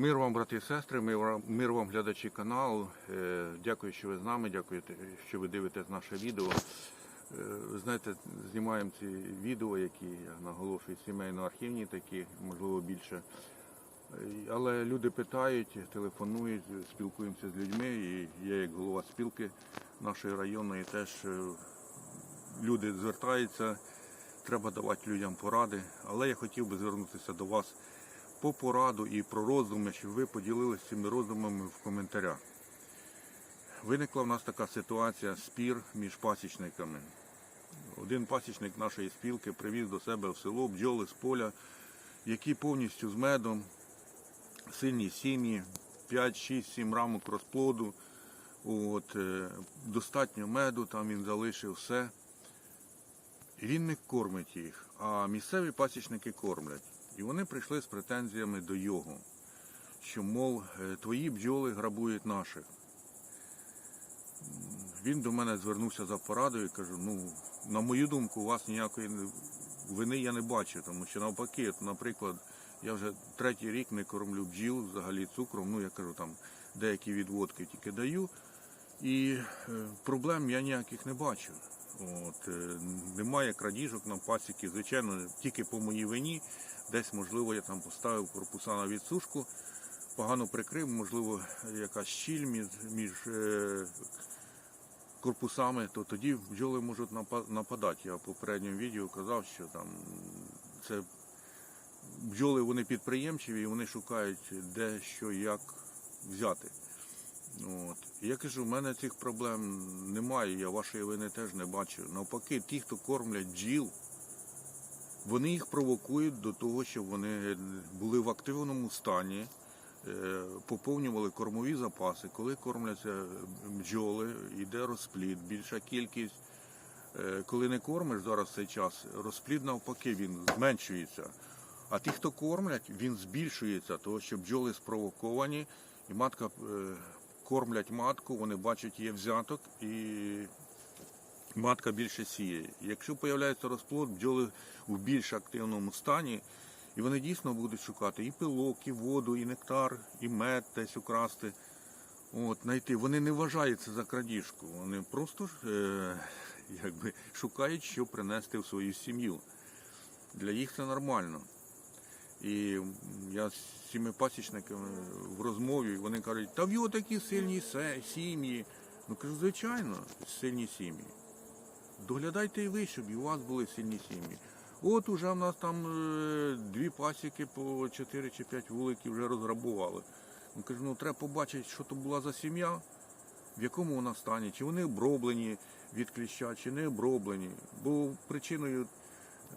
Мир вам, брати і сестри, мир вам, глядачі каналу. Е, Дякую, що ви з нами, дякую, що ви дивитесь наше відео. Е, Ви знаєте, знімаємо ці відео, які я наголошую, сімейно-архівні такі, можливо, більше. Е, Але люди питають, телефонують, спілкуємося з людьми. І я, як голова спілки нашої районної, теж люди звертаються, треба давати людям поради. Але я хотів би звернутися до вас по пораду і про роздуми, щоб ви поділилися цими роздумами в коментарях. Виникла в нас така ситуація, спір між пасічниками. Один пасічник нашої спілки привіз до себе в село бджоли з поля, які повністю з медом, сильні сім'ї, 5, 6, 7 рамок розплоду. От, е, достатньо меду, там він залишив все. Він не кормить їх, а місцеві пасічники кормлять. І вони прийшли з претензіями до його, що, мов, е, твої бджоли грабують наших. Він до мене звернувся за порадою і каже, ну, на мою думку, у вас ніякої вини я не бачу, тому що навпаки, наприклад, я вже третій рік не кормлю бджіл взагалі цукром, ну я кажу, там деякі відводки тільки даю. І е, проблем я ніяких не бачу. От, е, немає крадіжок на пасіки, звичайно, тільки по моїй вині. Десь, можливо, я там поставив корпуса на відсушку, погано прикрив, можливо, якась щіль між, між е, корпусами, то тоді бджоли можуть нападати. Я в попередньому відео казав, що там це бджоли вони підприємчиві і вони шукають де що як взяти. От. Я кажу, в мене цих проблем немає, я вашої вини теж не бачу. Навпаки, ті, хто кормлять бджіл, вони їх провокують до того, щоб вони були в активному стані, е, поповнювали кормові запаси. Коли кормляться бджоли, йде розплід, більша кількість. Е, Коли не кормиш зараз цей час, розплід навпаки він зменшується. А ті, хто кормлять, він збільшується, тому що бджоли спровоковані, і матка е, кормлять матку, вони бачать є взяток, і матка більше сіє. Якщо з'являється розплод, бджоли в більш активному стані, і вони дійсно будуть шукати і пилок, і воду, і нектар, і мед десь украсти. От, знайти. Вони не вважають це за крадіжку. Вони просто е, якби, шукають, що принести в свою сім'ю. Для їх це нормально. І я з цими пасічниками в розмові, вони кажуть, та в його такі сильні сім'ї. Ну кажу, звичайно, сильні сім'ї. Доглядайте і ви, щоб і у вас були сильні сім'ї. От уже в нас там е, дві пасіки по 4 чи 5 вуликів вже розграбували. Ну кажу, ну треба побачити, що то була за сім'я, в якому вона стані, чи вони оброблені від кліща, чи не оброблені. Бо причиною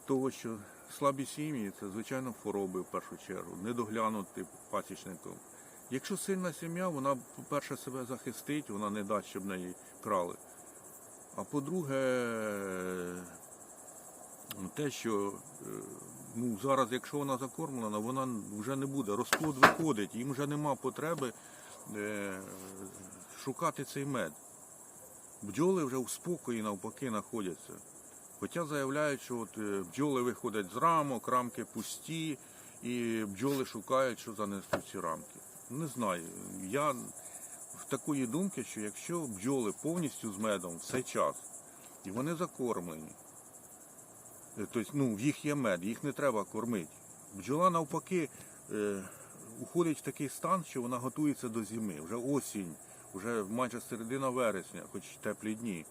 того, що слабі сім'ї це звичайно хвороби в першу чергу, недоглянути пасічником. Якщо сильна сім'я, вона, по-перше, себе захистить, вона не дасть, щоб неї крали. А по-друге, те, що е, ну, зараз, якщо вона закормлена, вона вже не буде. Розплод виходить, їм вже нема потреби е, шукати цей мед. Бджоли вже в спокої навпаки знаходяться. Хоча заявляють, що от е, бджоли виходять з рамок, рамки пусті, і бджоли шукають, що занести в ці рамки. Не знаю. Я в такої думки, що якщо бджоли повністю з медом в цей час, і вони закормлені, е, тобто ну, в їх є мед, їх не треба кормити. Бджола навпаки е, уходить в такий стан, що вона готується до зими. Вже осінь, вже майже середина вересня, хоч теплі дні.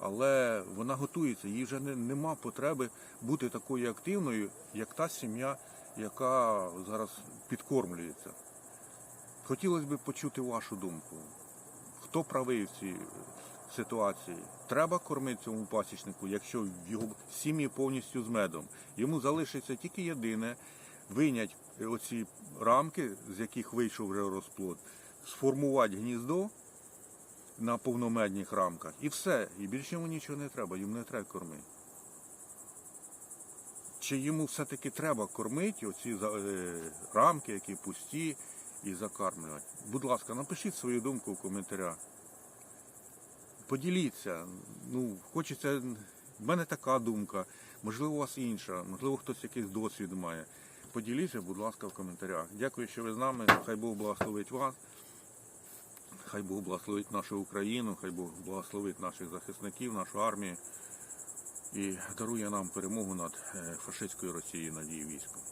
Але вона готується, їй вже не, нема потреби бути такою активною, як та сім'я, яка зараз підкормлюється. Хотілося б почути вашу думку. Хто правий в цій ситуації? Треба кормити цьому пасічнику, якщо в його сім'ї повністю з медом. Йому залишиться тільки єдине винять оці рамки, з яких вийшов вже розплод, сформувати гніздо на повномедних рамках. І все. І більше йому нічого не треба, йому не треба кормити. Чи йому все-таки треба кормити оці е, рамки, які пусті, і закармлювати? Будь ласка, напишіть свою думку в коментарях. Поділіться. Ну, хочеться. В мене така думка, можливо, у вас інша, можливо, хтось якийсь досвід має. поділіться, будь ласка, в коментарях. Дякую, що ви з нами. Хай Бог благословить вас. Хай Бог благословить нашу Україну, хай Бог благословить наших захисників, нашу армію і дарує нам перемогу над е, фашистською Росією, над її військом.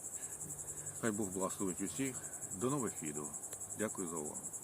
Хай Бог благословить усіх. До нових відео. Дякую за увагу.